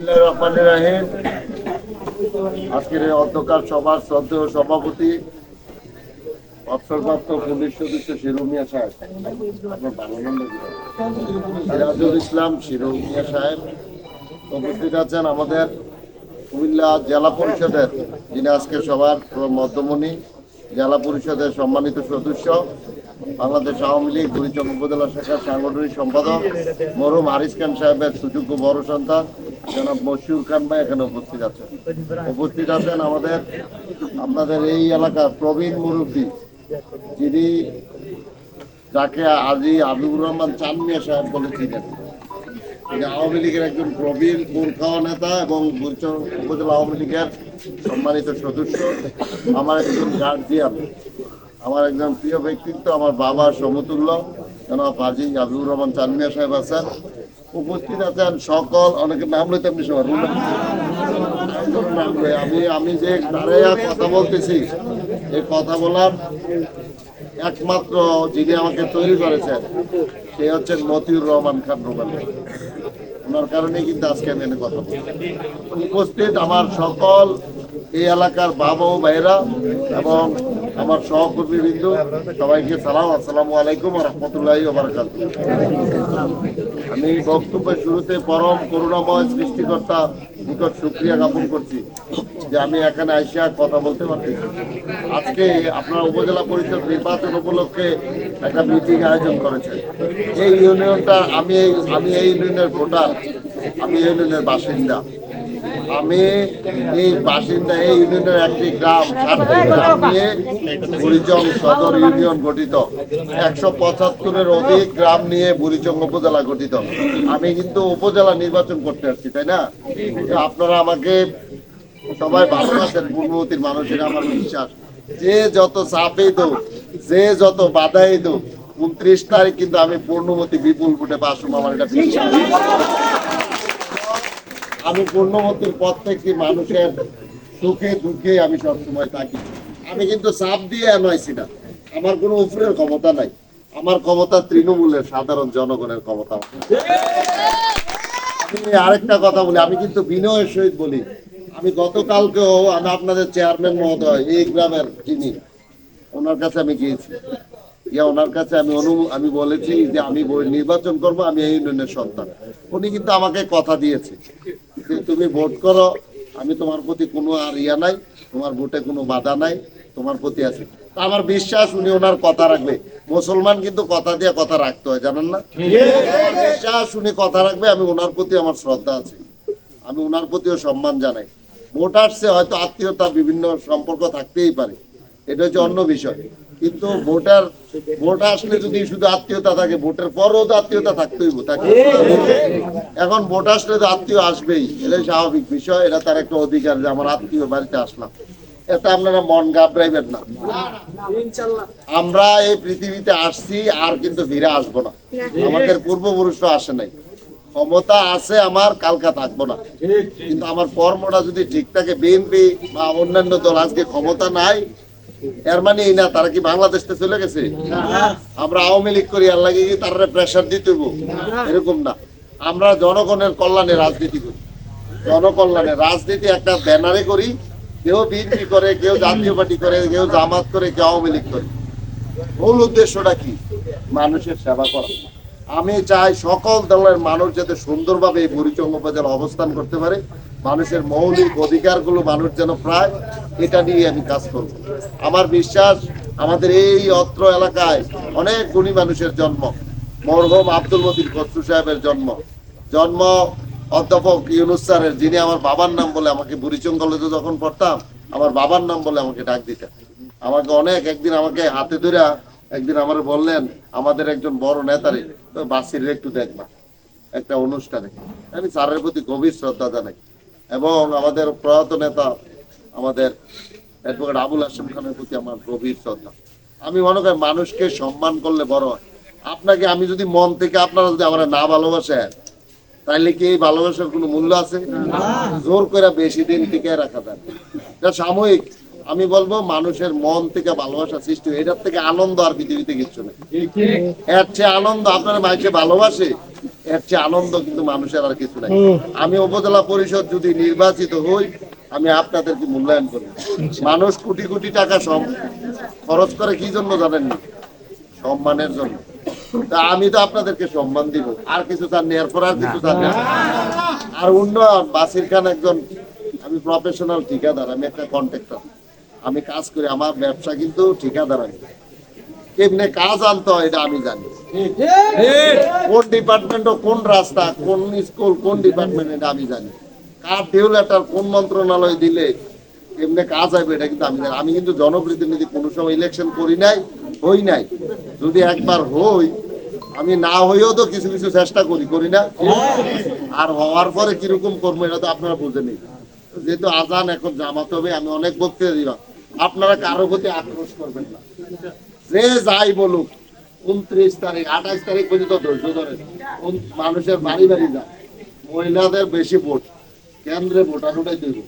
রহমানির আজকের অধ্যকার সভার শ্রদ্ধেয় সভাপতি, অবসরপ্রাপ্ত পুলিশ সদস্য শিরুমিয়া সাহেব। সিরাজুল ইসলাম শিরুমিয়া সাহেব উপস্থিত আছেন আমাদের কুমিল্লা জেলা পরিষদের, যিনি আজকে সবার মধ্যমণি, জেলা পরিষদের সম্মানিত সদস্য, বাংলাদেশ আওয়ামী লীগ বুড়িচং উপজেলা শাখার সাংগঠনিক সম্পাদক মরুম হারিস খান সাহেবের সুযোগ্য বড় সন্তান জনাব মশিউর খান ভাই এখানে উপস্থিত আছেন। উপস্থিত আছেন আমাদের, আপনাদের এই এলাকার প্রবীণ মুরব্বী, যিনি যাকে আজি আবিবুর রহমান চানমিয়া সাহেব বলে চিনেন তিনি আওয়ামী লীগের একজন প্রবীণ মূর্খা নেতা এবং উপজেলা আওয়ামী লীগের সম্মানিত সদস্য, আমার একজন গার্জিয়ান আমার একজন প্রিয় ব্যক্তিত্ব, আমার বাবা সমতুল্য, জনাব হাজি আবিবুর রহমান চানমিয়া সাহেব আছেন। উপস্থিত আছেন সকল অনেকের নাম লইতে আপনি সবার। আমি আমি যে দাঁড়াইয়া কথা বলতেছি, এই কথা বলার একমাত্র যিনি আমাকে তৈরি করেছেন, সে হচ্ছেন মতিউর রহমান খান রুবেল ওনার কারণে কিন্তু আজকে আমি কথা বলছি উপস্থিত আমার সকল এই এলাকার বাবা ও ভাইরা এবং আমার সহকর্মী বিন্দু সবাইকে সালাম, আসসালামু আলাইকুম রহমতুল্লাহ বারাকাত আমি বক্তব্যের শুরুতে পরম করুণাময় সৃষ্টিকর্তা নিকট সুক্রিয়া জ্ঞাপন করছি যে আমি এখানে আইসা কথা বলতে পারছি। আজকে আপনার উপজেলা পরিষদ নির্বাচন উপলক্ষে একটা মিটিং আয়োজন করেছে এই ইউনিয়নটা আমি আমি এই ইউনিয়নের ভোটার, আমি এই ইউনিয়নের বাসিন্দা। আমি এই বাসিন্দা, এই ইউনিয়নের একটি গ্রাম নিয়ে বুড়িচং সদর ইউনিয়ন গঠিত। একশো পঁচাত্তরের অধিক গ্রাম নিয়ে বুড়িচং উপজেলা গঠিত। আমি কিন্তু উপজেলা নির্বাচন করতে আসছি, তাই না? আপনারা আমাকে সবাই ভালোবাসেন পূর্ণবতীর মানুষের আমার বিশ্বাস। যে যত চাপেই দো যে যত বাধাই দো উনত্রিশ তারিখ কিন্তু আমি পূর্ণমতি বিপুল ফুটে পাশুম আমার এটা বিশ্বাস। আমি পূর্ণমতির প্রত্যেকটি মানুষের সুখে দুঃখে আমি সবসময় থাকি। আমি কিন্তু চাপ দিয়ে আনাইছি না। আমার কোনো উপরের ক্ষমতা নাই। আমার ক্ষমতা তৃণমূলের সাধারণ জনগণের ক্ষমতা। আমি আরেকটা কথা বলি, আমি কিন্তু বিনয়ের সহিত বলি। আমি গতকালকেও আমি আপনাদের চেয়ারম্যান মহোদয়, এই গ্রামের যিনি, ওনার কাছে আমি গিয়েছি। ইয়া, ওনার কাছে আমি অনু, আমি বলেছি যে আমি নির্বাচন করব, আমি এই ইউনিয়নের সন্তান। উনি কিন্তু আমাকে কথা দিয়েছে। তুমি ভোট করো আমি তোমার প্রতি কোনো আর ইয়া নাই তোমার ভোটে কোনো বাধা নাই তোমার প্রতি আছে। আমার বিশ্বাস উনি ওনার কথা রাখবে। মুসলমান কিন্তু কথা দিয়ে কথা রাখতে হয় জানেন না? আমার বিশ্বাস উনি কথা রাখবে আমি ওনার প্রতি আমার শ্রদ্ধা আছে। আমি ওনার প্রতিও সম্মান জানাই। ভোট আসছে হয়তো আত্মীয়তা বিভিন্ন সম্পর্ক থাকতেই পারে। এটা হচ্ছে অন্য বিষয়। কিন্তু ভোটার ভোট আসলে যদি শুধু আত্মীয়তা থাকে ভোটের পরও তো আত্মীয়তা থাকতেই থাকে এখন ভোট আসলে তো আত্মীয় আসবেই এটা স্বাভাবিক বিষয় এটা তার একটা অধিকার যে আমার আত্মীয় বাড়িতে আসলাম। এটা আপনারা মন ঘাবড়াইবেন না। আমরা এই পৃথিবীতে আসছি আর কিন্তু ফিরে আসব না। আমাদের পূর্বপুরুষরা আসে নাই। ক্ষমতা আছে আমার কালকা থাকব না। কিন্তু আমার কর্মটা যদি ঠিক থাকে বিএনপি বা অন্যান্য দল আজকে ক্ষমতা নাই এর মানে এই না, তারা কি বাংলাদেশ থেকে চলে গেছে? আমরা আওয়ামী লীগ করি আর লাগে তারা প্রেশার দিতে এরকম না। আমরা জনগণের কল্যাণে রাজনীতি করি। জনকল্যাণে রাজনীতি একটা ব্যানারে করি, কেউ বিএনপি করে, কেউ জাতীয় পার্টি করে, কেউ জামাত করে, কেউ আওয়ামী লীগ করে। মূল উদ্দেশ্যটা কি? মানুষের সেবা করা। আমি চাই সকল দলের মানুষ যাতে সুন্দরভাবে এই বুড়িচং উপজেলা অবস্থান করতে পারে। মানুষের মৌলিক অধিকারগুলো মানুষ যেন প্রায় এটা নিয়ে আমি কাজ করব। আমার বিশ্বাস, আমাদের এই অত্র এলাকায় অনেক গুণী মানুষের জন্ম। মরহম আব্দুল মতির খসরু সাহেবের জন্ম। জন্ম অধ্যাপক ইউনুস স্যারের, যিনি আমার বাবার নাম বলে আমাকে বুড়িচং কলেজে যখন পড়তাম, আমার বাবার নাম বলে আমাকে ডাক দিতেন। আমাকে অনেক একদিন আমাকে হাতে ধরে একদিন আমার বললেন, আমাদের একজন বড় নেতারে বাসির একটু দেখবা একটা অনুষ্ঠানে। আমি স্যারের প্রতি গভীর শ্রদ্ধা জানাই। এবং আমাদের প্রয়াত নেতা, আমাদের অ্যাডভোকেট আবুল হাসিম খানের প্রতি আমার গভীর শ্রদ্ধা। আমি মনে করি মানুষকে সম্মান করলে বড় হয়। আপনাকে আমি যদি মন থেকে আপনারা যদি আমার না ভালোবাসেন, তাইলে কি এই ভালোবাসার কোনো মূল্য আছে? জোর করে বেশি দিন টিকে রাখা যায় এটা সাময়িক। আমি বলব মানুষের মন থেকে ভালোবাসা সৃষ্টি। এটার থেকে আনন্দ আর পৃথিবীতে কিছু নেই। এর চেয়ে আনন্দ আপনারা মাইকে ভালোবাসে, এর চেয়ে আনন্দ কিন্তু মানুষের আর কিছু নাই। আমি উপজেলা পরিষদ যদি নির্বাচিত হই আমি আপনাদেরকে মূল্যায়ন করব মানুষ কোটি কোটি টাকা সব খরচ করে কি জন্য জানেন না? সম্মানের জন্য। তা আমি তো আপনাদেরকে সম্মান দিব। আর কিছু চান এরপর আর কিছু চান আর উন্নয়ন, বাসির খান একজন, আমি প্রফেশনাল ঠিকাদার, আমি একটা কন্ট্রাক্টর আমি কাজ করি, আমার ব্যবসা কিন্তু ঠিকাদার আমি কেমনে কাজ আনতে হয় এটা আমি জানি। কোন ডিপার্টমেন্ট কোন রাস্তা, কোন স্কুল কোন ডিপার্টমেন্ট এটা আমি জানি। কার লেটার কোন মন্ত্রণালয় দিলে এমনি কাজ হবে এটা কিন্তু আমি আমি কিন্তু জনপ্রতিনিধি কোনো সময় ইলেকশন করি নাই, হই নাই। যদি একবার হই, আমি না হইও তো কিছু কিছু চেষ্টা করি করি না। আর হওয়ার পরে কীরকম করব এটা তো আপনারা বুঝেনি যেহেতু আজান এখন জামাতে হবে, আমি অনেক বক্তৃতা দিলাম। আপনারা কারও প্রতি আক্রোশ করবেন না। যে যাই বলুক, উনত্রিশ তারিখ, আঠাশ তারিখ পর্যন্ত ধৈর্য ধরে মানুষের বাড়ি বাড়ি যায় মহিলাদের বেশি ভোট। কেন্দ্রে ভোটার উঠাই দেব।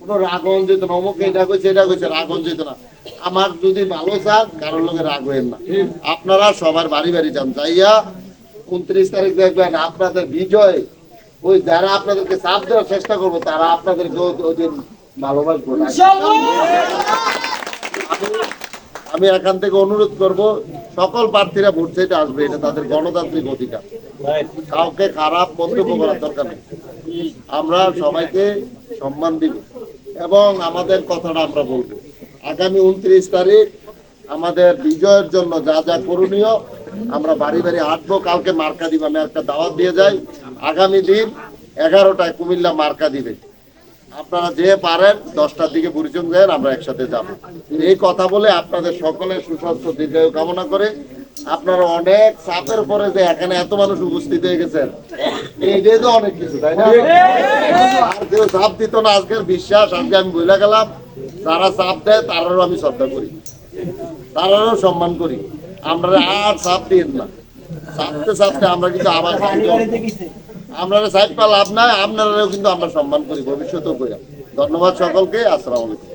কোনো রাগন যেত না অমুক এটা কইছে এটা কইছে রাগন যেত না। আমার যদি ভালো চান কারোর লোকের রাগ হইেন না। আপনারা সবার বাড়ি বাড়ি যান। যাইয়া উনত্রিশ তারিখ দেখবেন আপনাদের বিজয় ওই যারা আপনাদেরকে চাপ দেওয়ার চেষ্টা করব তারা আপনাদেরকে ওই- দিন ভালোবাসবো। আমি- আমি এখান থেকে অনুরোধ করব সকল প্রার্থীরা ভোট চাইতে আসবে এটা তাদের গণতান্ত্রিক অধিকার। কাউকে খারাপ মন্তব্য করার দরকার নেই। আমরা সবাইকে সম্মান দিব এবং আমাদের কথাটা আমরা বলব। আগামী উনত্রিশ তারিখ আমাদের বিজয়ের জন্য যা যা করণীয়, আমরা বাড়ি বাড়ি হাঁটবো কালকে মার্কা দিব, আমি একটা দাওয়াত দিয়ে যাই। আগামী দিন এগারোটায় কুমিল্লা মার্কা দিবে। আপনারা যে পারেন, দশটার দিকে পরিচয় দেন, আমরা একসাথে যাব। এই কথা বলে আপনাদের সকলের সুস্বাস্থ্য, দীর্ঘায়ু কামনা করে আপনারা অনেক চাপের পরে যে এখানে এত মানুষ উপস্থিত হয়ে গেছেন, এইটাই তো অনেক কিছু না? আর কেউ চাপ দিত না, আজকের বিশ্বাস, আজকে আমি বলে গেলাম, যারা চাপ দেয় তারারও আমি শ্রদ্ধা করি, তারারও সম্মান করি। আমরা আর চাপ দিন না। চাপতে চাপতে আমরা কিন্তু আবার সাইড পা লাভ নাই, আপনারাও কিন্তু আমরা সম্মান করি, ভবিষ্যতেও করি। ধন্যবাদ সকলকে, আসসালামু আলাইকুম।